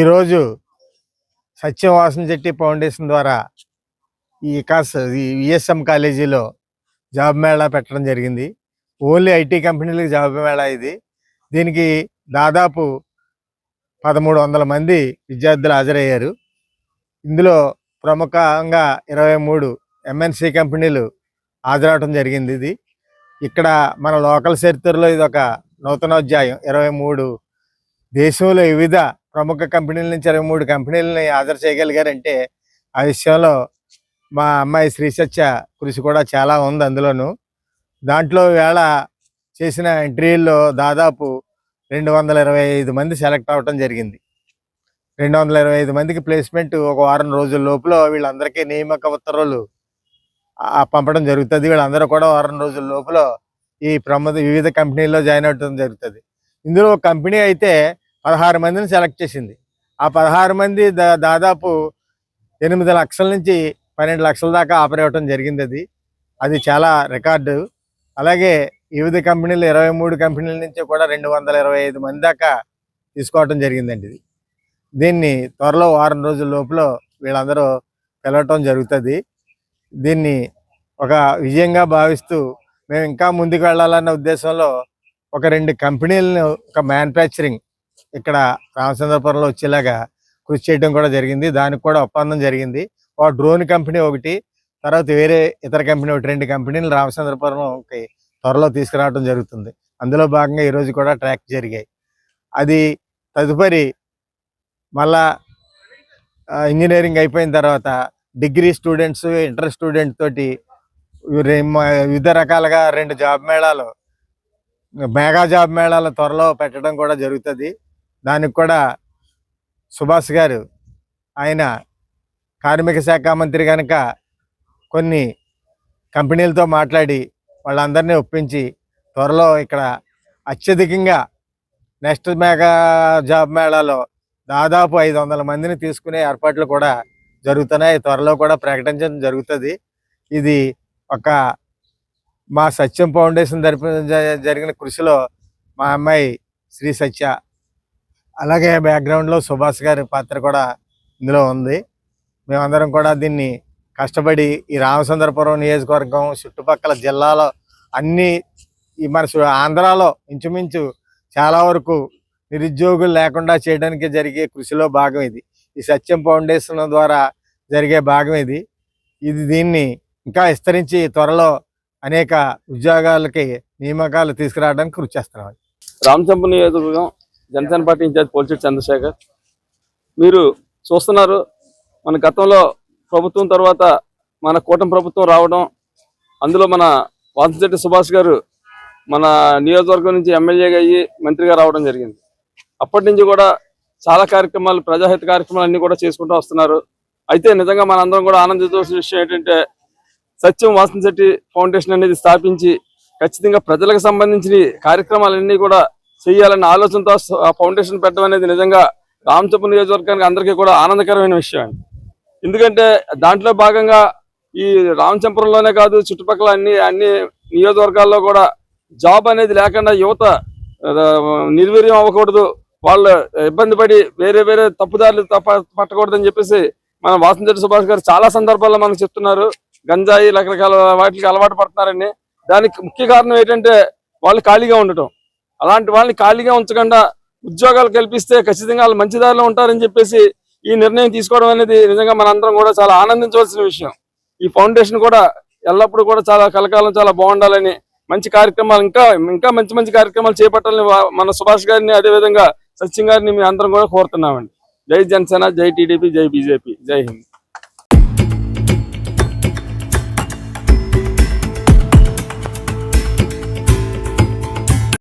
ఈరోజు సత్యవాసన చెట్టి ఫౌండేషన్ ద్వారా ఈ వికాస్ ఈ విఎస్ఎం కాలేజీలో జాబ్ మేళా పెట్టడం జరిగింది. ఓన్లీ ఐటీ కంపెనీలకు జాబ్ మేళా ఇది. దీనికి దాదాపు పదమూడు వందల మంది విద్యార్థులు హాజరయ్యారు. ఇందులో ప్రముఖంగా ఇరవై మూడు ఎంఎన్సి కంపెనీలు హాజరవడం జరిగింది ఇది. ఇక్కడ మన లోకల్ చరిత్రలో ఇది ఒక నూతనోధ్యాయం. ఇరవై మూడు దేశంలో వివిధ ప్రముఖ కంపెనీల నుంచి ఇరవై మూడు కంపెనీలని హాజరు చేయగలిగారంటే ఆ విషయంలో మా అమ్మాయి శ్రీసత్య కృషి కూడా చాలా ఉంది అందులోను. దాంట్లో వేళ చేసిన ఇంటర్వ్యూల్లో దాదాపు రెండు వందల ఇరవై ఐదు మంది సెలెక్ట్ అవ్వటం జరిగింది. రెండు వందల ఇరవై ఐదు మందికి ప్లేస్మెంట్ ఒక వారం రోజుల లోపల వీళ్ళందరికీ నియామక ఉత్తర్వులు పంపడం జరుగుతుంది. వీళ్ళందరూ కూడా వారం రోజుల లోపల ఈ ప్రముఖ వివిధ కంపెనీల్లో జాయిన్ అవ్వడం జరుగుతుంది. ఇందులో ఒక కంపెనీ అయితే పదహారు మందిని సెలెక్ట్ చేసింది. ఆ పదహారు మంది దాదాపు ఎనిమిది లక్షల నుంచి పన్నెండు లక్షల దాకా ఆపరేట్ అవ్వడం జరిగింది అది అది చాలా రికార్డు. అలాగే వివిధ కంపెనీలు ఇరవై మూడు కంపెనీల నుంచి కూడా రెండు వందల ఇరవై ఐదు మంది దాకా తీసుకోవటం జరిగిందండి ఇది. దీన్ని త్వరలో వారం రోజుల లోపల వీళ్ళందరూ పిలవటం జరుగుతుంది. దీన్ని ఒక విజయంగా భావిస్తూ మేము ఇంకా ముందుకు వెళ్ళాలన్న ఉద్దేశంలో ఒక రెండు కంపెనీలను ఒక మ్యానుఫ్యాక్చరింగ్ ఇక్కడ రామచంద్రపురంలో వచ్చేలాగా కృషి చేయడం కూడా జరిగింది. దానికి కూడా ఒప్పందం జరిగింది. ఒక డ్రోన్ కంపెనీ ఒకటి తర్వాత వేరే ఇతర కంపెనీ ఒకటి రెండు కంపెనీలు రామచంద్రపురంకి త్వరలో తీసుకురావడం జరుగుతుంది. అందులో భాగంగా ఈరోజు కూడా ట్రాక్ జరిగాయి. అది తదుపరి మళ్ళా ఇంజనీరింగ్ అయిపోయిన తర్వాత డిగ్రీ స్టూడెంట్స్ ఇంటర్ స్టూడెంట్ తోటి వివిధ రకాలుగా రెండు జాబ్ మేళాలు మెగా జాబ్ మేళాలు త్వరలో పెట్టడం కూడా జరుగుతుంది. దానికి కూడా సుభాష్ గారు ఆయన కార్మిక శాఖ మంత్రి కనుక కొన్ని కంపెనీలతో మాట్లాడి వాళ్ళందరినీ ఒప్పించి త్వరలో ఇక్కడ అత్యధికంగా నెక్స్ట్ మెగా జాబ్ మేళాలో దాదాపు ఐదు వందల మందిని తీసుకునే ఏర్పాట్లు కూడా జరుగుతున్నాయి. త్వరలో కూడా ప్రకటించడం జరుగుతుంది. ఇది ఒక మా సత్యం ఫౌండేషన్ జరిపిన జరిగిన కృషిలో మా అమ్మాయి శ్రీ సత్య అలాగే బ్యాక్గ్రౌండ్లో సుభాష్ గారి పాత్ర కూడా ఇందులో ఉంది. మేమందరం కూడా దీన్ని కష్టపడి ఈ రామచంద్రపురం నియోజకవర్గం చుట్టుపక్కల జిల్లాలో అన్ని ఈ మన ఆంధ్రాలో ఇంచుమించు చాలా వరకు నిరుద్యోగులు లేకుండా చేయడానికి జరిగే కృషిలో భాగం ఇది. ఈ సత్యం ఫౌండేషన్ ద్వారా జరిగే భాగం ఇది. ఇది దీన్ని ఇంకా విస్తరించి త్వరలో అనేక ఉద్యోగాలకి నియామకాలు తీసుకురావడానికి కృషి చేస్తున్నాం. రామచంపు నియోజకవర్గం Janasena party in charge Polchetti Chandrasekhar. మీరు చూస్తున్నారు మన గతంలో ప్రభుత్వం తర్వాత మన కూటమి ప్రభుత్వం రావడం అందులో మన వాసిశెట్టి సుభాష్ గారు మన నియోజకవర్గం నుంచి ఎమ్మెల్యేగా అయ్యి మంత్రిగా రావడం జరిగింది. అప్పటి నుంచి కూడా చాలా కార్యక్రమాలు ప్రజాహిత కార్యక్రమాలు అన్ని కూడా చేసుకుంటూ వస్తున్నారు. అయితే నిజంగా మనందరం కూడా ఆనందించవలసిన విషయం ఏంటంటే సత్యం వాసంశెట్టి ఫౌండేషన్ అనేది స్థాపించి ఖచ్చితంగా ప్రజలకు సంబంధించిన కార్యక్రమాలన్నీ కూడా చేయాలన్న ఆలోచనతో ఆ ఫౌండేషన్ పెట్టడం అనేది నిజంగా రామచంద్ర నియోజకవర్గానికి అందరికీ కూడా ఆనందకరమైన విషయం అండి. ఎందుకంటే దాంట్లో భాగంగా ఈ రామచంపురంలోనే కాదు చుట్టుపక్కల అన్ని అన్ని నియోజకవర్గాల్లో కూడా జాబ్ అనేది లేకుండా యువత నిర్వీర్యం అవ్వకూడదు. వాళ్ళు ఇబ్బంది పడి వేరే వేరే తప్పుదారులు తప్ప పట్టకూడదని చెప్పేసి మన వాసంతరెడ్డి సుభాష్ గారు చాలా సందర్భాల్లో మనకు చెప్తున్నారు. గంజాయి రకరకాల వాటికి అలవాటు పడుతున్నారని. దానికి ముఖ్య కారణం ఏంటంటే వాళ్ళు ఖాళీగా ఉండటం. అలాంటి వాళ్ళని ఖాళీగా ఉంచకుండా ఉద్యోగాలు కల్పిస్తే ఖచ్చితంగా వాళ్ళు మంచి దారిలో ఉంటారని చెప్పేసి ఈ నిర్ణయం తీసుకోవడం అనేది నిజంగా మనందరం కూడా చాలా ఆనందించవలసిన విషయం. ఈ ఫౌండేషన్ కూడా ఎల్లప్పుడూ కూడా చాలా కలకాలం చాలా బాగుండాలని మంచి కార్యక్రమాలు ఇంకా ఇంకా మంచి మంచి కార్యక్రమాలు చేపట్టాలని మన సుభాష్ గారిని అదేవిధంగా సత్యం గారిని మీ అందరం కూడా కోరుతున్నామండి. జై జనసేన జై టీడీపీ జై బీజేపీ జై హింద్.